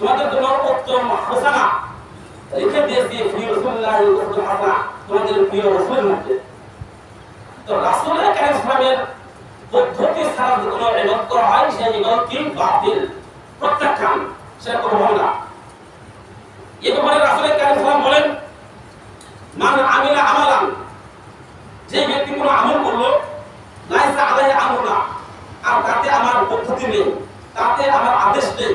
তোমাদের জন্য উত্তম হাসানা লিখে দিয়েছি ফি রাসূলিল্লাহি উসওয়াতুন হাসানা তোমাদের প্রিয় রাসূলের মধ্যে। তো রাসূলের কারিম সাহেবের পদ্ধতি ছাড়া কোনো ইবাদত করা হয় সেই ইবাদত কি? বাতিল, প্রত্যাখ্যান। সেটা কোনো হবে না। এ ব্যাপারে রাসূলের কারিম সাল্লাম বলেন, মান আমিলা আমালান যে ব্যক্তি কোনো আমল করল, লাইসা আলাইহি আমরুনা, আর তাতে আমার পদ্ধতি নেই, তাতে আমার আদেশ নেই।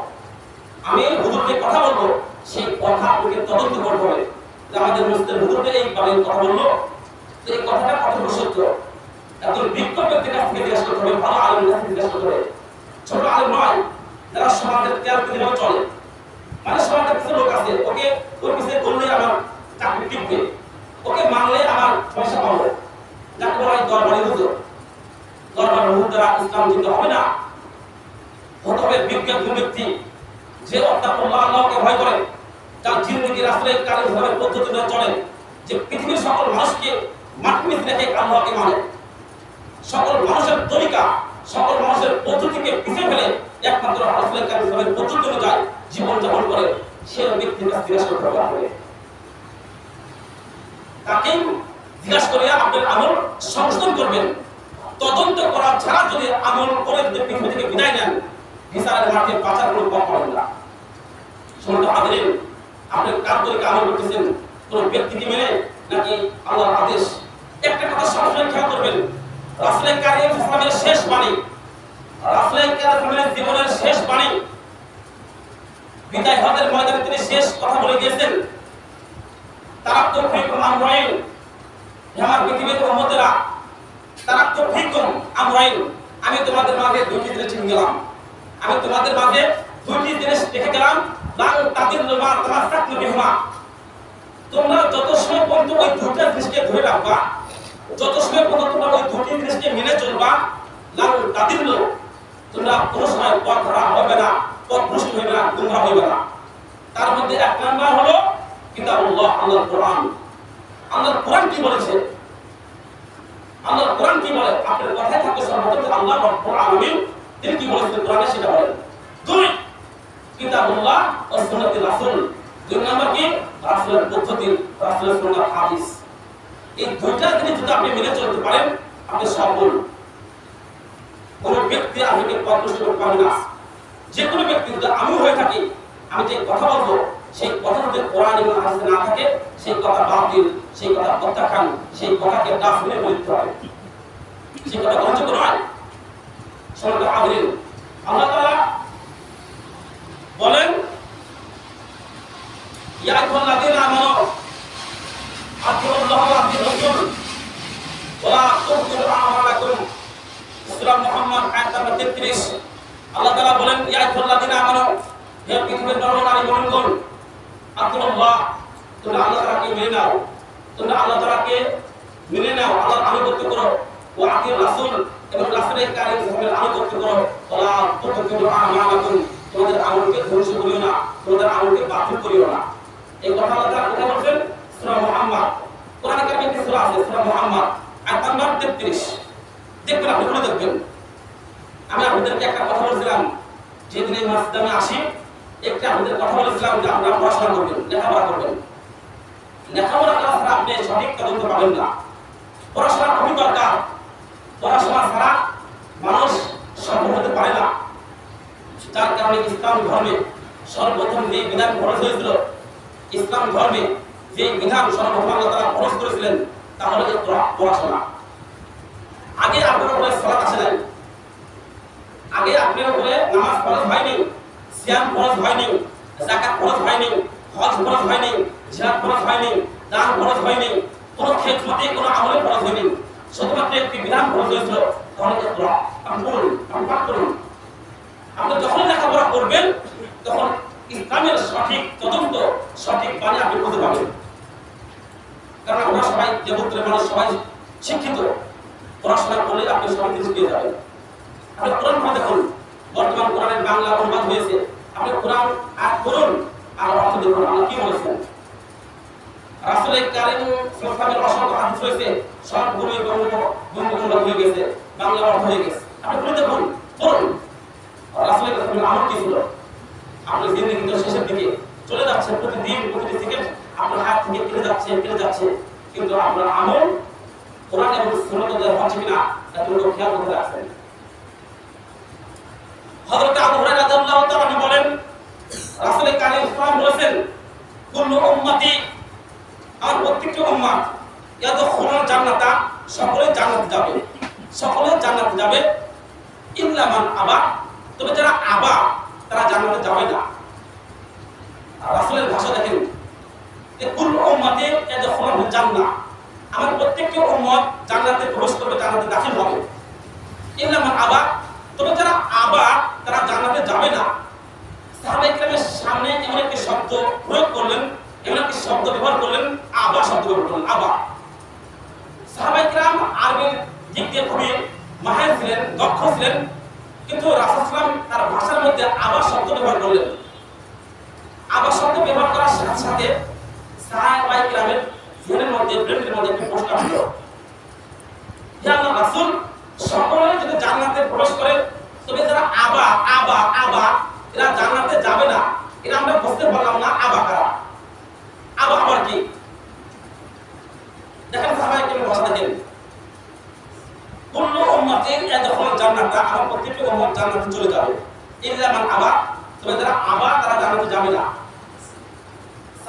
আমি হুজুরকে কথা বলব, সেই কথা আপনাকে তদন্ত করতে হবে। যে আমাদের মুসলিম হুজুরকে এইভাবে কথা বলল এই কথাটা কতটুকু সত্য। একজন বিজ্ঞ ব্যক্তির কাছ থেকে জিজ্ঞাসা করতে হবে, ভালো আলেমের থেকে জিজ্ঞাসা করতে হবে। ছোট আলেম নয়, যারা সমাজের তেয়ার প্রতিভাবে চলে। মানে সমাজের কিছু লোক আছে, ওকে ওর পিছিয়ে করলে আমার চাকরি টিকবে। ওকে মানলে আমার পয়সা পাবো। যাকে বলা হয় দরবারি হুজুর। দরবার হুজুর দ্বারা ইসলাম কিন্তু হবে না। হতে হবে বিজ্ঞান ব্যক্তি যে অত্যাপল্লাহ আল্লাহকে ভয় করে যার জিন্দগি রাসূলের কারণে ভাবে পদ্ধতিতে চলে, যে পৃথিবীর সকল মানুষকে মাটি রেখে আল্লাহকে মানে। সকল মানুষের তরিকা, সকল মানুষের পদ্ধতিকে পিছিয়ে ফেলে একমাত্র রাসূলের কারণে ভাবে পদ্ধতি অনুযায়ী জীবন যাপন করে, সে ব্যক্তির কাছে জিজ্ঞাসা করতে হবে তাকে জিজ্ঞাসা করে আপনার আমল সংশোধন করবেন। তদন্ত করা ছাড়া যদি আমল করে যদি পৃথিবী থেকে বিদায় নেন, বিচারের মাঠে বাঁচার কোনো পথ পাবেন না। আদেশ? একটা কথা বলে গিয়েছেন। তারা তো ফিকুম আমরাইন, আমার পৃথিবীর উম্মতেরা তারা তো ফিকুম আমরাইন, আমি তোমাদের মাঝে দুটি জিনিস রেখে গেলাম। আমি তোমাদের মাঝে দুটি জিনিস রেখে গেলাম। তোমার তোমরা যত সময় পর্যন্ত ওই দুটা ধরে রাখবা, যত সময় পর্যন্ত তোমরা ওই মেনে চলবা, লাল তাদের লোক তোমরা কোনো সময় পথ হবে না, পথ ভ্রষ্ট হইবে না, গুমরা হইবে তার মধ্যে এক নাম্বার হলো কিতাবুল্লাহ, আল্লাহর কোরআন। আল্লাহর কোরআন কি বলেছে? আল্লাহর কোরআন কি আপনার কথায় আলামিন, তিনি কি বলেছেন? কোরআনে সেটা বলেন। কিতাবুল্লাহ ও সুন্নাতি রাসূল। দুই নাম্বার কি? রাসূলের পদ্ধতি রাসূলের সুন্নাত হাদিস। এই দুইটা জিনিস যদি আপনি মেনে চলতে পারেন, আপনি সফল। কোন ব্যক্তি আপনাকে পথভ্রষ্ট করতে না। যে কোনো ব্যক্তি, যদি আমি হয়ে থাকি, আমি যে কথা বলব, সেই কথা যদি কোরআন এবং হাদিসে না থাকে, সেই কথা বাতিল, সেই কথা প্রত্যাখ্যান, সেই কথাকে ডাস্টবিনে ফেলে দিতে হবে সেই কথা গ্রহণযোগ্য নয় সরকার আগ্রহ আল্লাহ তাআলা বলেন ওয়া ওয়া তুবতিলু আমালাকুম। সূরা মুহাম্মদ আয়াত নাম্বার 33 আল্লাহ তাআলা বলেন, ইয়া আইয়ুহাল্লাযীনা আমানু। হে পৃথিবীর নর নারী বন্ধুগণ আল্লাহ তোমরা আল্লাহ তাআলাকে মেনে নাও। তোমরা আল্লাহ তাআলাকে মেনে নাও, আল্লাহর আনুগত্য করো। ও আতির রাসূল এবং রাসূলের কারিমের আনুগত্য করো। ওয়া তুবতিলু আমালাকুম তোমাদের আমলকে ধ্বংস করিও না, তোমাদের আমলকে বাতিল করিও না। এই কথা আল্লাহ তাআলা কোথায় বলছেন? সূরা মুহাম্মদ। কোরআনে কারিমে একটি সূরা আছে, সূরা মুহাম্মদ। আয়াত নাম্বার 33 দেখবেন আপনি খুলে দেখবেন। আমি আপনাদেরকে একটা কথা বলছিলাম, যেদিন এই মসজিদে আমি আসি, একটা আপনাদের কথা বলেছিলাম যে আপনারা পড়াশোনা করবেন, লেখাপড়া করবেন। লেখাপড়া করা ছাড়া আপনি সঠিক তদন্ত পাবেন না। পড়াশোনা খুবই দরকার পড়াশোনা ছাড়া মানুষ সফল হতে পারে না। যার কারণে ইসলাম ধর্মে সর্বপ্রথম যে বিধান খরচ হয়েছিল ইসলাম ধর্মে যে বিধান সর্বপ্রথম খরচ করেছিলেন, তা হলো পড়াশোনা আগে আপনার আসে নাই, আগে আপনার উপরে নামাজ ফরজ হয়নি, সিয়াম ফরজ হয়নি, যাকাত ফরজ হয়নি, হজ ফরজ হয়নি, জিহাদ ফরজ হয়নি, দান হয়নি, কোন ক্ষেত্রতে কোনো আমলে ফরজ হয়নি, শুধুমাত্র একটি বিধান ফরজ হয়েছিল ইকরা আপনি করুন আপনি পাঠ করুন। আপনি লেখাপড়া করবেন, তখন ইসলামের সঠিক তদন্ত, সঠিক মানে আপনি বুঝতে পারবেন কারণ আমরা সবাই দেবত্রের মানুষ, সবাই শিক্ষিত। পড়াশোনা করলে আপনি সবাই কিছু পেয়ে যাবেন। আপনি কোরআন পড়ে দেখুন। বর্তমান কোরআনের বাংলা অনুবাদ হয়েছে। আপনি কোরআন আয়াত করুন, আর অর্থ দেখুন। আল্লাহ কি বলেছেন? রাসূল কারীম অসংখ্য হাদিস রয়েছে, সবগুলো বঙ্গ বঙ্গ হয়ে গেছে। বাংলা অর্থ হয়ে গেছে। আপনি পড়ে দেখুন, পড়ুন। রাসূলের কি ছিল আপনার জিন্দগি তো শেষের দিকে চলে যাচ্ছে প্রতিদিন প্রতিটি হাত থেকে কেটে যাচ্ছে কেটে যাচ্ছে। কিন্তু আমল, কোরআন এবং সুন্নাত হচ্ছে কিনা, তা খেয়াল রাখছেন হযরত আবু হুরায়রা রাদিয়াল্লাহু তাআলা বলেন বলেছেন, কুল্লু উম্মতি, আর উম্মাত জান্নাতা, সকলে জান্নাতে যাবে। সকলে জান্নাতে যাবে। ইল্লা মান আবা। তবে যারা আবা, তারা জান্নাতে যাবে না। রাসূলের ভাষা দেখেন। যে কুল্লু উম্মতি জান্নাহ। আমার উম্মত জান্নাতে প্রবেশ করবে, জান্নাতে দাখিল হবে। তবে যারা তারা জান্নাতে যাবে না। ইকরামের সামনে এমন একটি শব্দ প্রয়োগ করলেন, এমন একটি শব্দ ব্যবহার করলেন, আবা শব্দ ব্যবহার করলেন, আবা। সাহাবা ইকরাম দিক দিয়ে খুবই মাহের ছিলেন, দক্ষ ছিলেন, কিন্তু রাসূল তার ভাষার মধ্যে আবা শব্দ ব্যবহার করলেন। আবা শব্দ ব্যবহার করার সাথে সাথে সাহাবা ইকরামের জেনের মধ্যে ব্রেনের মধ্যে একটি প্রশ্ন আসলো। হে সকলে যদি জান্নাতে প্রবেশ করে, তবে যারা আবা আবা আবা, এরা জান্নাতে যাবে না। এরা আমরা বুঝতে পারলাম না, আবা কারা? আবা আবার কি? দেখেন সাহাবায়ে কেমন ভাষা দেখেন কুল্লু উম্মতিন ইয়াদখুলুল জান্নাতা আমার প্রত্যেকটি উম্মত জান্নাতে চলে যাবে। ইল্লা মান আবা, তবে যারা আবা, তারা জান্নাতে যাবে না।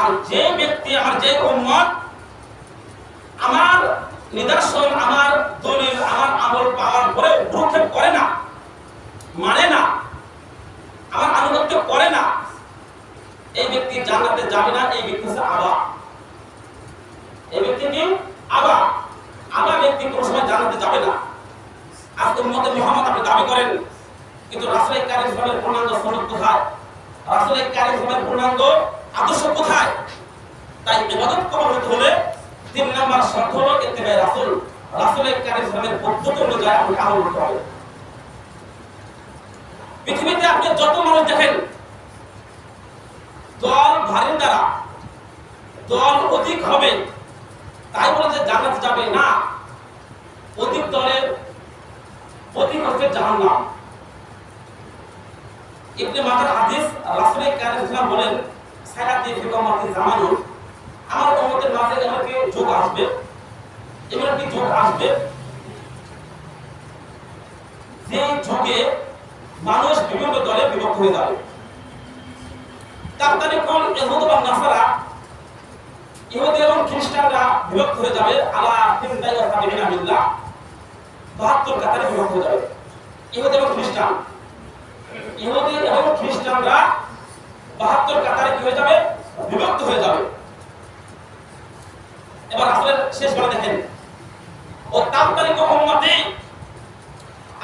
আর যে ব্যক্তি আমার যে উম্মত, আমার নিদর্শন, আমার দলিল, আমার আমল পাওয়ার পরে ভ্রুক্ষেপ করে না মানে না, আমার আনুগত্য করে না, এই ব্যক্তি জান্নাতে যাবে না, এই ব্যক্তি হচ্ছে আবা। এই ব্যক্তি কি? আবা। আবা ব্যক্তি কোনো সময় জান্নাতে যাবে না। আর উম্মতে মুহাম্মদ আপনি দাবি করেন, কিন্তু রাসূল কারীম পূর্ণাঙ্গ সনদ কোথায়? রাসূল কারীম পূর্ণাঙ্গ আদর্শ কোথায়? তাই ইবাদত কবুল হলে তিন নাম্বার শর্ত হলো ইত্তেবায়ে রাসূল। রাসূল কারীম সাল্লাল্লাহু পদ্ধতি অনুযায়ী আমল করতে হবে। পৃথিবীতে আপনি যত মানুষ দেখেন, দল ভারীর দ্বারা, দল অধিক হবে, তাই বলে যে জান্নাত যাবে না। অধিক দলের অধিক হচ্ছে জাহান্নাম। ইবনে মাজাহ হাদিস রাসূল কারীম সাল্লাল্লাহু বলেন সায়াতি ফি উম্মতি জামানুন আমার উম্মতের মাঝে এমন কি যুগ আসবে এমন একটি যুগ আসবে? যে যুগে মানুষ বিভিন্ন দলে বিভক্ত হয়ে যাবে। তার মানে কোন ইহুদ বা নাসারা, ইহুদি এবং খ্রিস্টানরা বিভক্ত হয়ে যাবে, আলা তিনটাই সাবিনা বিল্লাহ 72 কাতারে বিভক্ত হয়ে যাবে। ইহুদি এবং খ্রিস্টান, ইহুদি এবং খ্রিস্টানরা 72 কাতারে কি হয়ে যাবে? বিভক্ত হয়ে যাবে। এবার আসলে শেষ বলে দেখেন। ও তাবতারিক উম্মতি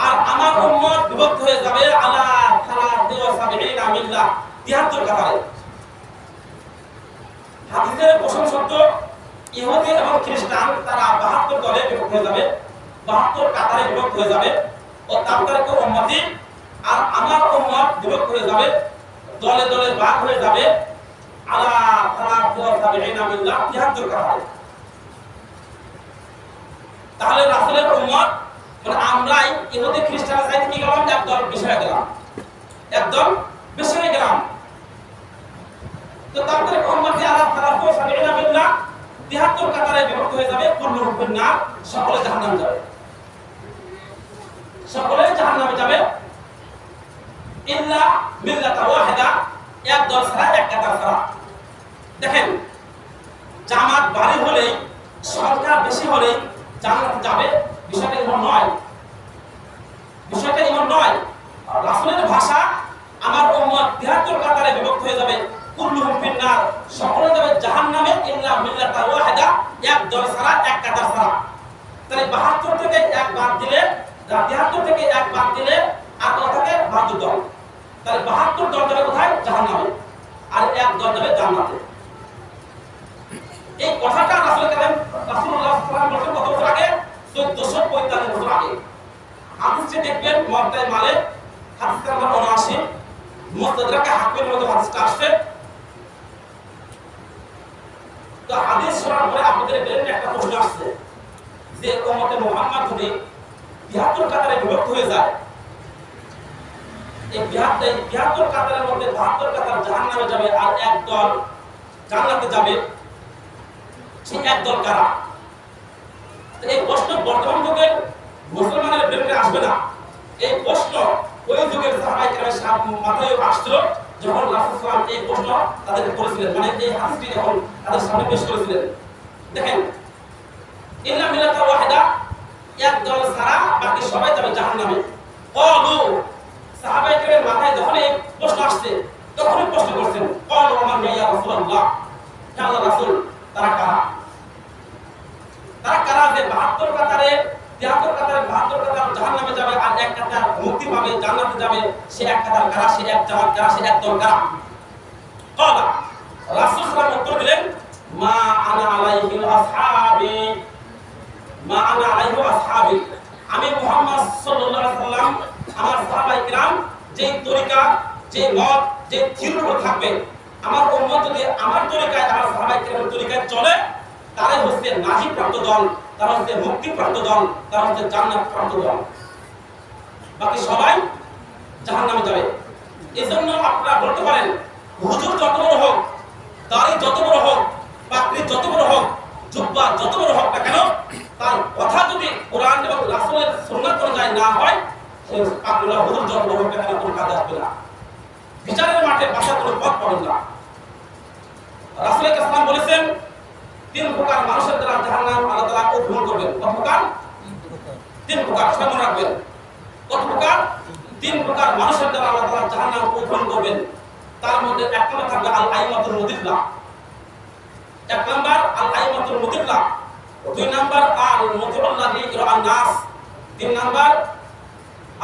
আর আমার উম্মত বিভক্ত হয়ে যাবে আলা সালাতি ওয়া সাবিনা মিল্লাহ 73 কাতারে। হাদিসের প্রথম শব্দ, ইহুদি এবং খ্রিস্টান তারা 72 দলে বিভক্ত হয়ে যাবে 72 কাতারে বিভক্ত হয়ে যাবে। ও তাবতারিক উম্মতি আর আমার উম্মত বিভক্ত হয়ে যাবে দলে দলে ভাগ হয়ে যাবে। আলা সালাতি ওয়া সাবিনা মিল্লাহ 73 কাতারে তাহলে রাসূলের উম্মত মানে আমরাই ইহুদি সাইতে কি গেলাম? হয়ে গেলাম। একদম গেলাম। তো তারপরে উম্মতি আলা 73 কাতারে বিভক্ত হয়ে যাবে। কুল্লু হুকুন না সকলে জাহান্নামে যাবে। সকলে জাহান্নামে যাবে। ইল্লা মিল্লাতা ওয়াহিদা, এক দল ছাড়া এক কাতার ছাড়া দেখেন, জামাত বাড়ি হলেই সংখ্যা বেশি হলেই জান্নাতে যাবে, বিষয়টা এমন নয়। বিষয়টা এমন নয়। রাসূলের ভাষা আমার উম্মত 73 কাতারে বিভক্ত হয়ে যাবে। কুল্লুহুম ফিন্নার, সকলে যাবে জাহান্নামে, ইল্লা মিল্লাতা ওয়াহিদা, এক দল ছাড়া এক কাতার ছাড়া। তাহলে 72 থেকে এক বাদ দিলে 73 থেকে এক বাদ দিলে আর কত থাকে? 72 দল। তাহলে 72 দল যাবে কোথায়? জাহান্নামে। আর এক দল যাবে জান্নাতে। এই কথাটা রাসূল কালাম আলাইহি কত বছর আগে? 1445 বছর আগে। হাদিসে দেখবেন মুয়াত্তাই মালে, হাদিস নাম্বার 79 মুস্তাদরাকে হাকিমের মধ্যে হাদিসটা তো হাদিস শোনার পরে একটা প্রশ্ন আসছে যে, উম্মতে মুহাম্মদ যদি 72 কাতারে বিভক্ত হয়ে যায় এই 72 কাতারের মধ্যে 72 কাতার জাহান্নামে যাবে আর এক জান্নাতে যাবে। সেই এক কারা? এই প্রশ্ন বর্তমান যুগের মুসলমানের ব্রেনে আসবে না। এই প্রশ্ন ওই যুগের সাহাবাই কেরামের মাথায় আসছিল যখন রাসূল এই প্রশ্ন তাদেরকে করেছিলেন। মানে তাদের সামনে করেছিলেন। দেখেন ইল্লা মিল্লাতা ওয়াহিদা, এক দল বাকি সবাই যাবে জাহান্নামে। ক্বালু সাহাবাই কেরামের মাথায় যখন এই প্রশ্ন আসছে, তখনই প্রশ্ন করছেন ক্বালু রাসূলুল্লাহ। হে আল্লাহ রাসূল, তারা কারা? তারা কারা যে 72 কাতারে 73 কাতারে 72 কাতার জাহান্নামে যাবে আর এক কাতার মুক্তি পাবে, জান্নাতে যাবে, সে এক কাতার কারা, সে এক জামাত কারা, সে এক দল কারা? ক্বালা রাসূল সাল্লাল্লাহু উত্তর দিলেন, মা আনা আলাইহি আসহাবি। মা আনা আলাইহি আমি মুহাম্মদ সাল্লাল্লাহু আলাইহি আমার সাহাবায়ে কিরাম যে তরিকা যে মত যে উপর থাকবে, আমার উম্মত যদি আমার তরিকায়, আমার সাহাবায়ে কিরামের তরিকায় চলে, তারাই হচ্ছে নাজি প্রাপ্ত দল, তারা হচ্ছে মুক্তি প্রাপ্ত দল, তারা হচ্ছে জান্নাত প্রাপ্ত দল। বাকি সবাই জাহান্নামে যাবে। এজন্য আপনারা বলতে পারেন, হুজুর যত বড় হোক দাড়ি যত বড় হোক পাকড়ি যত বড় হোক জুব্বা যত বড় হোক না কেন তার কথা যদি কোরআন এবং রাসূলের সুন্নাত অনুযায়ী না হয় সেই পাকড়িলা হুজুর যত বড় হোক না কেন কোনো কাজে আসবে না বিচারের মাঠে বাসা কোনো পথ পাবেন না। রাসূল ইসলাম বলেছেন, তিন প্রকার মানুষের দ্বারা জাহান্নাম আল্লাহ তাআলা গ্রহণ করবেন। কত প্রকার? তিন প্রকার সবাই রাখবেন। কত প্রকার? তিন প্রকার মানুষের দ্বারা আল্লাহ তাআলা জাহান্নাম গ্রহণ করবেন। তার মধ্যে এক নম্বর থাকবে আল আইমাতুল মুদিল্লাহ এক নম্বর আল আইমাতুল মুদিল্লাহ দুই নম্বর আল মুতিউল্লাহি ইরান নাস। তিন নম্বর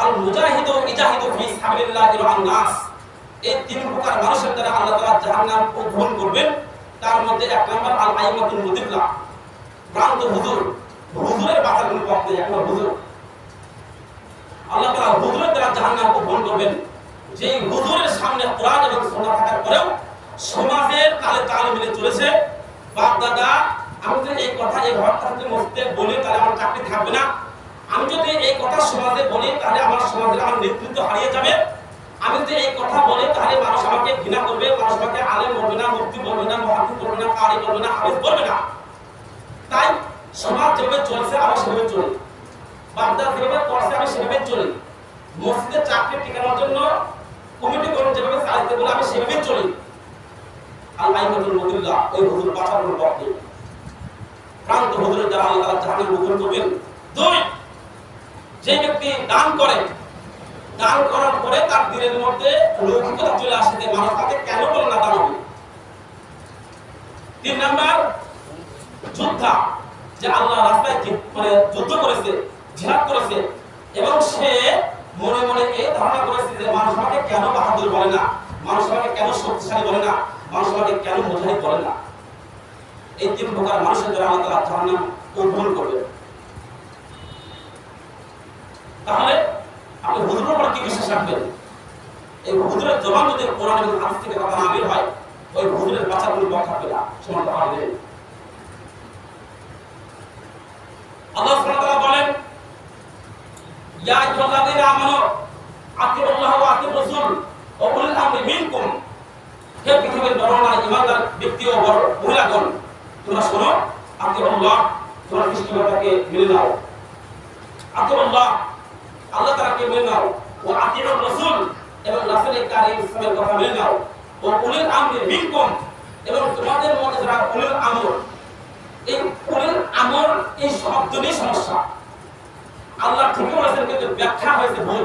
আল মুজাহিদু ইজাহিদু ফি সাবিলিল্লাহ ইরান নাস। এই তিন প্রকার মানুষের দ্বারা আল্লাহ তাআলা জাহান্নাম গ্রহণ করবেন। তার মধ্যে এক নম্বর আল আইমাতুল মুদিল্লাহ ভ্রান্ত হুজুর। হুজুরের বাঁচার কোনো পথ নেই একটা হুজুর। আল্লাহ তাআলা হুজুরের দ্বারা জাহান্নাম গ্রহণ করবেন। যে হুজুরের সামনে কোরআন এবং সুন্নাহ থাকার পরেও সমাজের তালে তাল মিলে চলেছে। বাপ, দাদা, আমি যদি এই কথা এই ঘর থাকতে মসজিদে বলি, তাহলে আমার চাকরি থাকবে না। আমি যদি এই কথা সমাজে বলি, তাহলে আমার সমাজের আমার নেতৃত্ব হারিয়ে যাবে। আমি যদি এই কথা বলি, তাহলে মানুষ আমাকে ঘৃণা করবে, মানুষ আমাকে আলেম বলবে না মুক্তি বলবে না মহাত্ম বলবে না, কারি বলবে না, হাফিজ বলবে না। তাই সমাজ যেভাবে চলছে আমি সেভাবে চলি। বাপদা যেভাবে করছে, আমি সেভাবে চলি। মসজিদে চাকরি টিকানোর জন্য কমিটি করে যেভাবে চালাতে বলে, আমি সেভাবেই চলি। আল্লাহ মতুল মদুল্লাহ ওই হুজুর পথ নেই প্রান্ত হুজুরের দ্বারা আল্লাহ জাহান্নাম গ্রহণ করবেন। দুই, যে ব্যক্তি দান করে দান করার পরে তার দিনের মধ্যে লৌকিকতা চলে আসে যে মানুষ তাকে কেন বলে না দান তিন নাম্বার, যোদ্ধা। যে আল্লাহ রাস্তায় মানে যুদ্ধ করেছে, জিহাদ করেছে, এবং সে মনে মনে এই ধারণা করেছে যে মানুষ আমাকে কেন বাহাদুর বলে না? মানুষ আমাকে কেন শক্তিশালী বলে না? মানুষ আমাকে কেন মুজাহিদ বলে না? এই তিন প্রকার মানুষের দ্বারা আল্লাহ তাআলা জাহান্নাম গ্রহণ করবে তাহলে আপনি হুজুরের উপর কি বিশ্বাস রাখবেন এই হুজুরের জবান যদি কোরআন এবং হাদিস থেকে কথা না বের হয়, ওই হুজুরের বাচ্চা কোনো পথ থাকবে না, সমান পাবে আল্লাহ সুবহানাহু বলেন, ইয়া আমানু ওয়া রাসূল মিনকুম, হে পৃথিবীর নরনারী ইমানদার ব্যক্তি ও মহিলাগণ, তোমরা শোনো তোমরা মেনে নাও। আল্লাহ আল্লাহ মেনে নাও, ও আতিউর রাসূল এবং রাসূলের কারীম কথা মেনে নাও। ও উলিল আমরে মিনকুম এবং তোমাদের মধ্যে যারা উলিল আমর, এই উলিল আমর এই শব্দ নিয়ে সমস্যা। আল্লাহ ঠিক বলেছেন, কিন্তু ব্যাখ্যা হয়েছে ভুল।